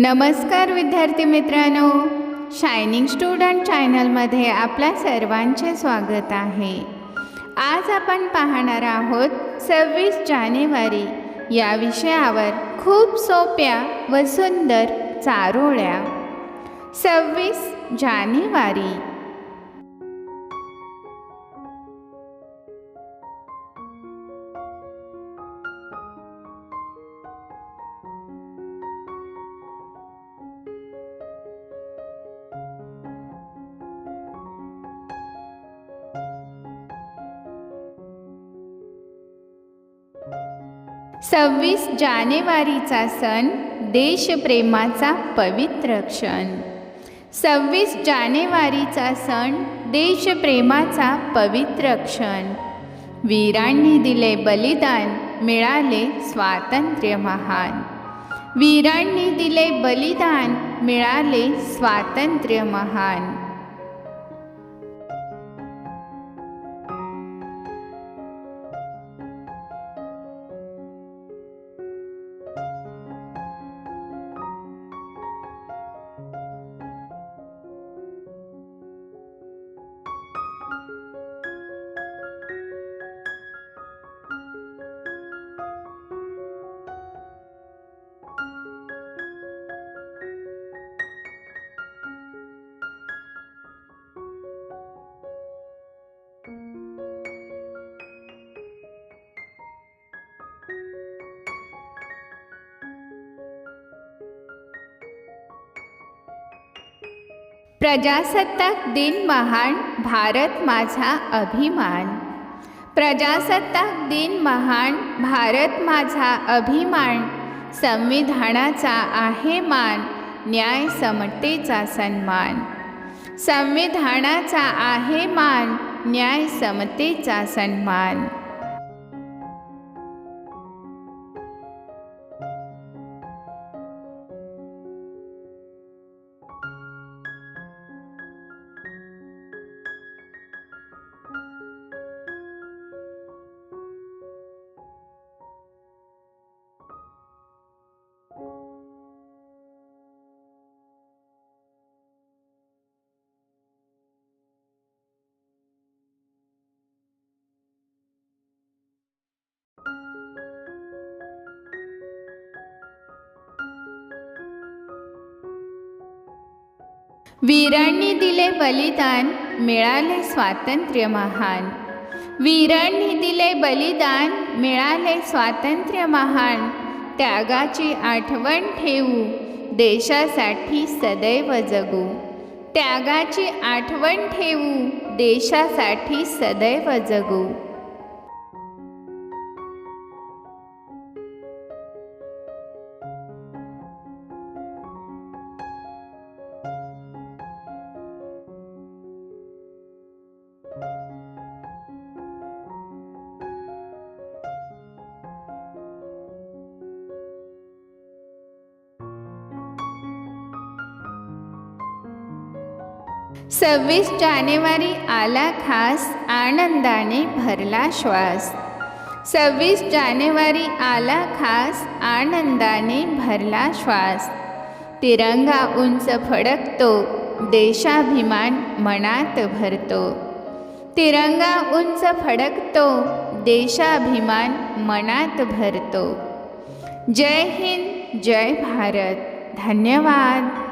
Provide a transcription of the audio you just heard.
नमस्कार विद्यार्थी मित्रांनो. शायनिंग स्टुडंट चॅनलमध्ये आपल्या सर्वांचे स्वागत आहे. आज आपण पाहणार आहोत सव्वीस जानेवारी या विषयावर खूप सोप्या व सुंदर चारोळ्या. सव्वीस जानेवारी सव्वीस जानेवारीचा सण देशप्रेमाचा पवित्र क्षण. सव्वीस जानेवारीचा सण देशप्रेमाचा पवित्र क्षण. वीरांनी दिले बलिदान मिळाले स्वातंत्र्य महान. वीरांनी दिले बलिदान मिळाले स्वातंत्र्य महान. प्रजासत्ताक दिन महान भारत माझा अभिमान. प्रजासत्ताक दिन महान भारत माझा अभिमान. संविधानाचा आहे मान न्याय समतेचा सन्मान. संविधानाचा आहे मान न्याय समतेचा सन्मान. वीरांनी दिले बलिदान मिळाले स्वातंत्र्य महान. वीरांनी दिले बलिदान मिळाले स्वातंत्र्य महान. त्यागाची आठवण ठेवू देशासाठी सदैव जगू. त्यागाची आठवण ठेवू देशासाठी सदैव जगू. सव्वीस जानेवारी आला खास आनंदाने भरला श्वास. सव्वीस जानेवारी आला खास आनंदाने भरला श्वास. तिरंगा उंच फडकतो देशाभिमान मनात भरतो. तिरंगा उंच फडकतो देशाभिमान मनात भरतो. जय हिंद जय भारत. धन्यवाद.